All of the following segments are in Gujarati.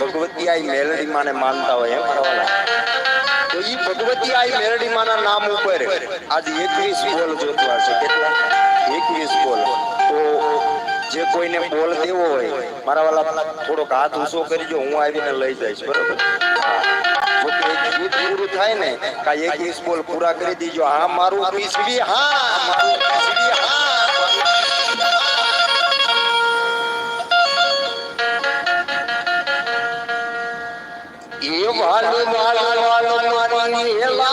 ભગવતી આ મેલડી માને માનતા હોય તો ઈ ભગવતી આ મેલડી માના નામ ઉપર આજે 21 બોલ જોતવા છે. કેટલા? 21 બોલ. તો જે કોઈને બોલ દેવો હોય, મારા વાલા થોડોક હાથ ઊંચો કરજો, હું આવીને લઈ જઈશ, બરોબર. જો કે ગીત પૂરું થાય ને કા 21 બોલ પૂરા કરી દીજો. હા, મારું પીસવી હા, મારું વાલ વાલ વાલ મારી હેલામાં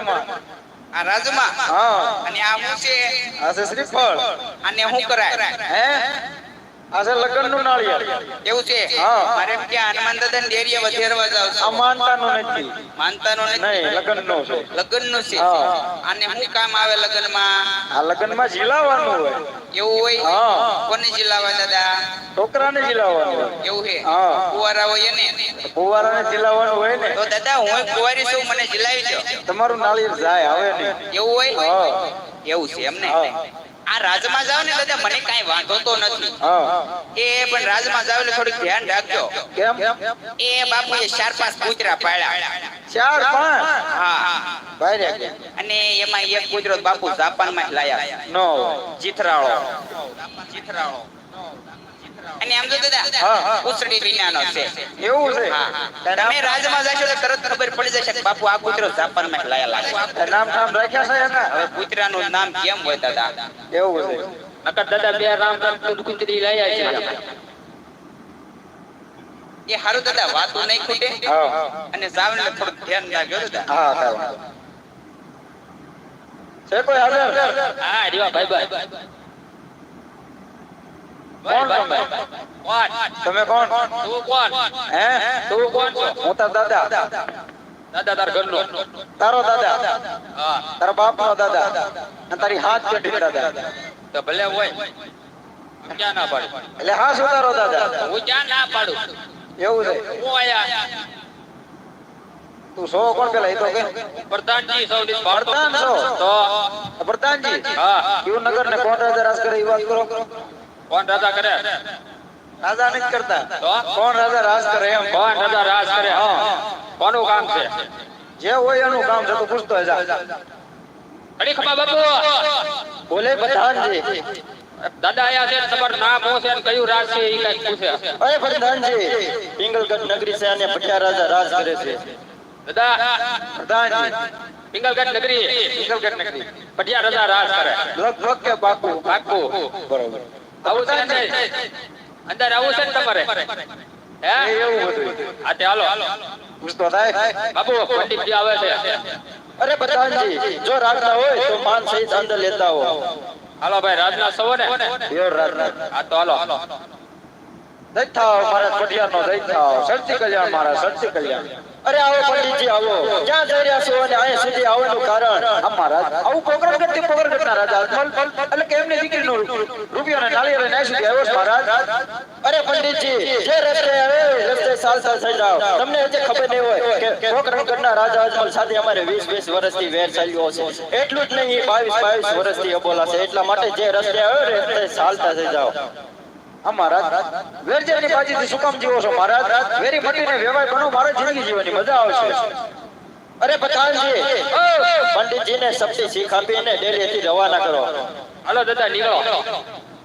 આપનગરમાં આ રાજમાં? અને આ હું છે? આ છે શ્રીફળ. અને હું કરાય? હે? આ છે લગ્નનું નાળિયેર. એવું છે? હા. મારે એમ કે હનુમાન દાદા ડેરીએ વધેરવા જાવ આ છું માનતાનું નથી. માનતાનો નહીં નથી લગ્નનો છે. લગ્નનું છે? અને આને શું કામ આવે લગ્નમાં? આ લગ્નમાં જીલાવાનું હોય. એવું હોય? હા. કોને જીલાવા દાદા? છોકરાને ઝીલાવાનું હોય. એવું છે? હા. કુવારા હોય ને ફુવારાને જીલાવાનું હોય ને. તો દાદા હું કુવારી છું મને જીલાવી દો. તમારું નાળિયેર જાય આવે નહીં. એવું હોય? એવું છે એમને હા. આ રાજમાં જાવ ને દાદા મને કાંઈ વાંધો તો નથી. એ પણ રાજમાં જાવ એટલે થોડુંક ધ્યાન રાખજો. કેમ? એ બાપુએ ચાર પાંચ કૂતરા પાડ્યા. ચાર પાંચ? હા. હા અને એમાં એક કૂતરો બાપુ જાપાનમાં લાયા. નો. જીથરાળો. જીથરાળો. અને આમ તો હા, દાદા હા. વિનાનો છે. એવું છે. તમે રાજમાં જશો તો તરત ખબર પડી જશે કે બાપુ આ કૂતરો જાપાનમાં જ લાયા લાગે. નામ નામ રાખ્યા છે એના? હવે કૂતરાનું નામ કેમ હોય દાદા? એવું છે. નકર દાદા બે રામ રામ કૂતરી લાયા છે. એ હારું દાદા વાતું નહીં ખૂટે. હા અને જાવને થોડુંક ધ્યાન રાખજો દાદા. હા હા છે કોઈ હાજર હા રીવા ભાઈ ભાઈ કોણ તમે? કોણ તમે કોણ? તું કોણ? હે? તું કોણ છો? હું તાર દાદા. દાદા તાર ઘરનો. તારો દાદા. હા. તારા બાપનો દાદા. અને તારી હાથ પેઢી દાદા. તો ભલે હોય. ક્યાં ના પાડું? એટલે હા શું તારો દાદા. હું ક્યાં ના પાડું? એવું છે. હું આયા. તું સો કોણ પેલા? એ તો કે. પ્રધાનજી સૌથી પ્રધાન છો? તો. પ્રધાનજી. હા. યુવનગર ને કોણ રાજા રાજ કરે એ વાત કરો. કોણ રાજા કરે? રાજા નથી કરતા. કોણ રાજા રાજ કરે એમ? કોણ રાજા રાજ કરે? હા. કોનું કામ છે? જે હોય એનું કામ છે તો પૂછતો જા. ઘડી ખમા બાપુ? બોલે પ્રધાનજી. દાદા આયા છે ને તમારું નામ શું છે કયું રાજ છે એ કઈ પૂછે. અરે પ્રધાનજી પિંગલગઢ નગરી છે અને પટિયા રાજા રાજ કરે છે. દાદા પ્રધાનજી. પિંગલગઢ નગરી. પિંગલગઢ નગરી. પટિયા રાજા રાજ કરે. લગભગ કે બાકુ બાપુ. બરોબર. આવું છે ને અંદર આવું છે ને તમારે? હે? એવું બધું આ તે હાલો. પૂછતો થાય? બાબુ પંડિતજી આવે છે. અરે પ્રધાનજી જો રાજના હોય તો માન સહિત અંદર લેતા હો હાલો ભાઈ રાજના સવો ને? પ્યોર રાજના આ તો હાલો. દઈ થાવ મારા પટિયાનો દઈ થાવ સરતી કલ્યાણ મારા સરતી કલ્યાણ. અરે આવો પંડિતજી, આવો. ક્યાં જઈ રહ્યા છો અને અહીંયા સુધી આવવાનું કારણ આ આવું પ્રોગ્રામ કરતી પ્રોગ્રામ કરતા રાજા એટલે કે એમની દીકરીનું રૂપિયા ને નાળી લઈને સુધી આવ્યો મહારાજ. અરે પંડિતજી, જે રસ્તે આવે રસ્તે ચાલતા થઈ જાઓ. તમને હજી ખબર નહીં હોય કે પ્રોગ્રામ કરનાર રાજા અજમલ સાથે અમારે 20 20 વર્ષથી વેર ચાલ્યો છે. એટલું જ નહીં 22 22 વર્ષથી અબોલા છે. એટલા માટે જે રસ્તે આવ્યો રસ્તે ચાલતા થઈ જાઓ. મહારાજ. વેરજેરની બાજીથી શું કામ જીવો છો મહારાજ? વેરી મટીને વેવાય બનો મારે જિંદગી જીવવાની મજા આવશે. અરે ઓ પંડિતજીને શક્તિ શીખ આપીને ડેલીથી રવાના કરો. હાલો દાદા નીકળો.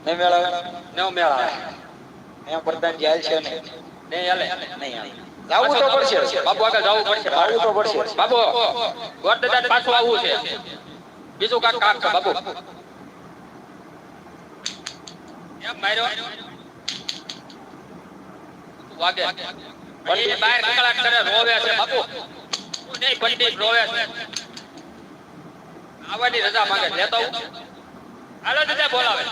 નહીં મેળવે નવ મેળા. છે ને? નહીં હાલે. નહીં હાલે. જાવું તો પડશે. બાબુ આગળ જવું પડશે. જાવું તો પડશે. બાબુ ગોર દાદા પાછું આવવું છે. બીજું કાક કાક બાબુ એમ માર્યો. વાગે. પંડિત બહાર કલાક કરે રોવે છે. બાપુ નહીં પંડિત રોવે છે. આવવાની રજા માંગે. લેતો હું હાલો દાદા બોલાવે.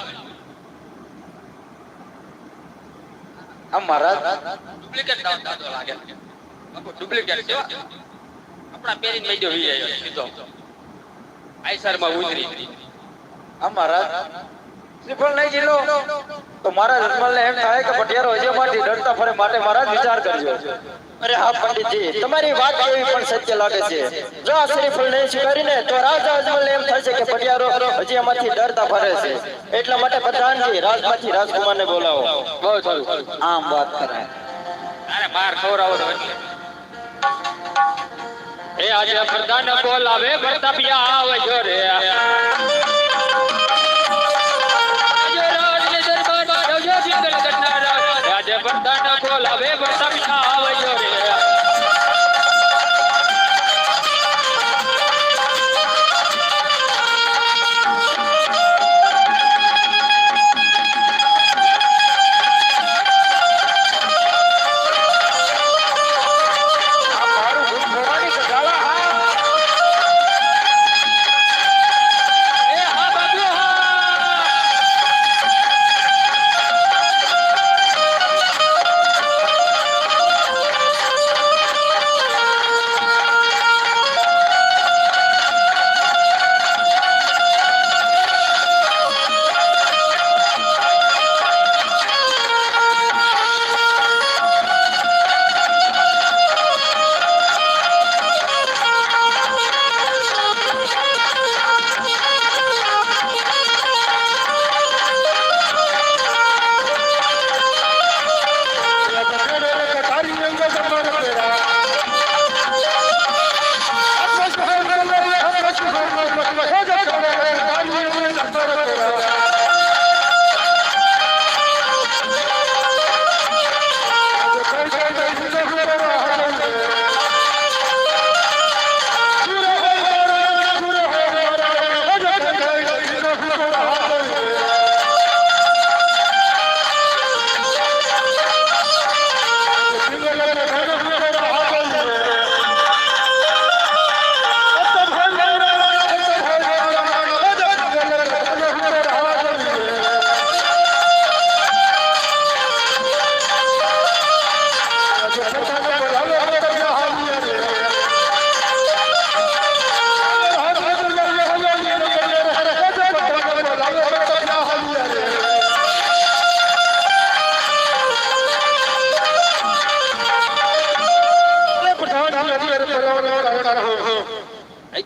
આ મહારાજ ડુપ્લિકેટ દાદો લાગે. બાપુ ડુપ્લિકેટ છે આપણા પેરીને ગયો વી આવ્યો સીધો. આઈસરમાં ઉતરી. આ મહારાજ શ્રીફળ નહીં જીલો તો મારા અજમલને એમ થાય કે પટિયારો હજેમાંથી ડરતા ફરે, માટે મારા વિચાર કરજો. અરે હા, પંડિતજી, તમારી વાત કેવી પણ સત્ય લાગે છે. જો આ શ્રીફળ નહીં સ્વીકારીને તો રાજા અજમલ એમ થશે કે પટિયારો હજી એમાંથી ડરતા ફરે છે. એટલા માટે પ્રધાનજી, રાજમાંથી રાજકુમારને બોલાવો. બહુ સારું. આમ વાત કરાય અરે માર ખવડાવો તો એ આજે પ્રધાન બોલાવે પ્રતાપિયા આવે જો રે આજે પ્રધાન બોલાવે પ્રતાપિયા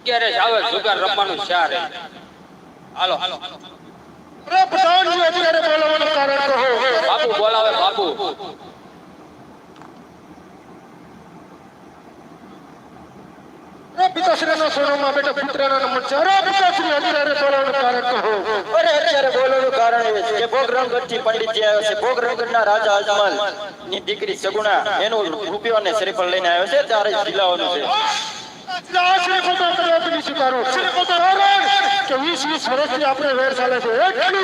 અત્યારે આવે, જુગાર રમવાનું ચાર હાલો. અત્યારે બોલાવવાનું કારણ કહો અરે અત્યારે બોલવાનું કારણ એ પંડિતજી આવ્યો છે. ભોગરંગઢના રાજા અજમલની દીકરી સગુણા એનું રૂપિયો અને શ્રીફળ લઈને આવ્યો છે. ત્યારે જિલ્લાઓનું છે. વીસ વીસ વર્ષથી આપણે વેર ચાલે છે એટલું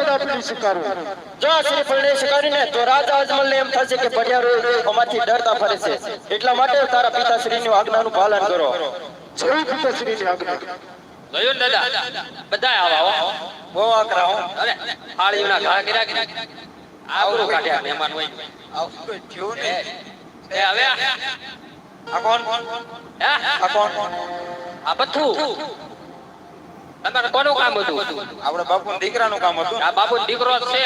વર્ષથી સ્વીકારો જો આ શ્રીફળ નહીં સ્વીકારીને તો રાજા અજમલને એમ થશે કે ભડિયારો અમારથી ડરતા ફરે છે એટલા માટે તારા પિતાશ્રીની આજ્ઞાનું પાલન કરો જય બધા આકરા. એ હવે આ કોણ? હે આ કોણ? આ બધું તમારે કોનું કામ હતું? આપણે બાપુ દીકરાનું કામ હતું. આ બાપુ દીકરો જ છે.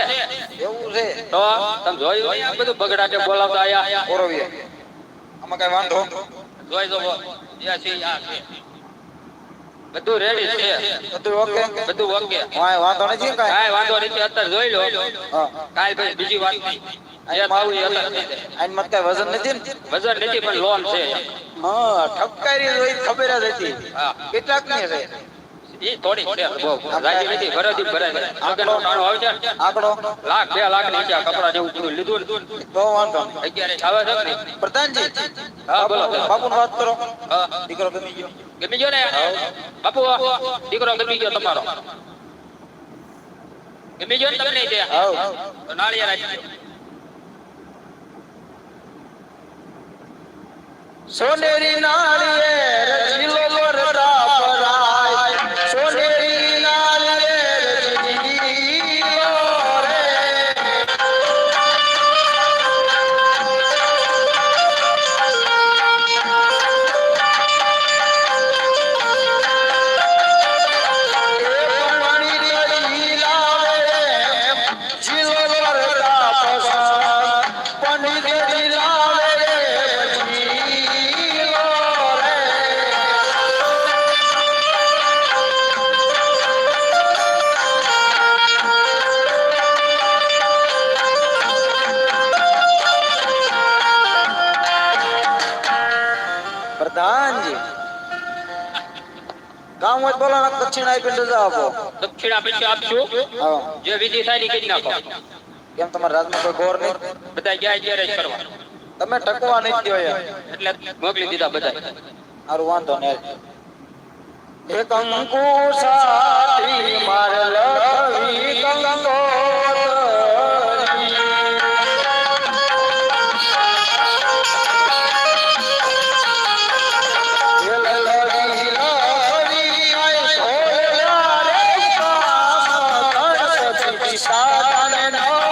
એવું છે. તો તમે જોયું આ બધું બગડાટે બોલાવતા આયા? ઓરવીએ. આમાં કઈ વાંધો? જોઈ જો યા છે આ છે. બધું રેડી છે. બધું ઓકે બધું ઓકે વાંય વાંધો નથી કાઈ? કાંઈ કાંઈ વાંધો નથી અત્યારે જોઈ લો. હા. કાલ ભાઈ બીજી વાત નહીં. અત્યારે મત કઈ વજન નથી વજન નથી પણ લોન છે. હા ઠપકારી જોઈ ખબર જ હતી. કેટલાકની છે? ઈ થોડી છે. બહુ. રાજી નથી ભરાતી ભરાય આગળનો નાણો આવે છે. આંકડો લાખ બે લાખની છે કપડા જેવું લીધું બહુ વાંધો નહીં. આવે છે કે પ્રધાનજી હા બોલો બોલો. બાપુ વાત કરો. દીકરો ગમી ગયો. ગમી ગયો ને? બાપુ દીકરો ગમી ગયો તમારો. ગમી ગયો ને તમને તે સોનેરી નાળિયેર ઝીલો કામ હોય બોલો દક્ષિણ આપી રજા આપો. દક્ષિણ આપી છે આપશું જે વિધિ થાય ને કરી નાખો. કેમ તમારા રાજમાં કોઈ ગોર નહીં? બધા જાય ત્યારે જ કરવા. તમે ટકવા નહીં દો એટલે મોકલી દીધા બધા મારું વાંધો ને એક અંકુ સાથી માર લખવી કંકો. and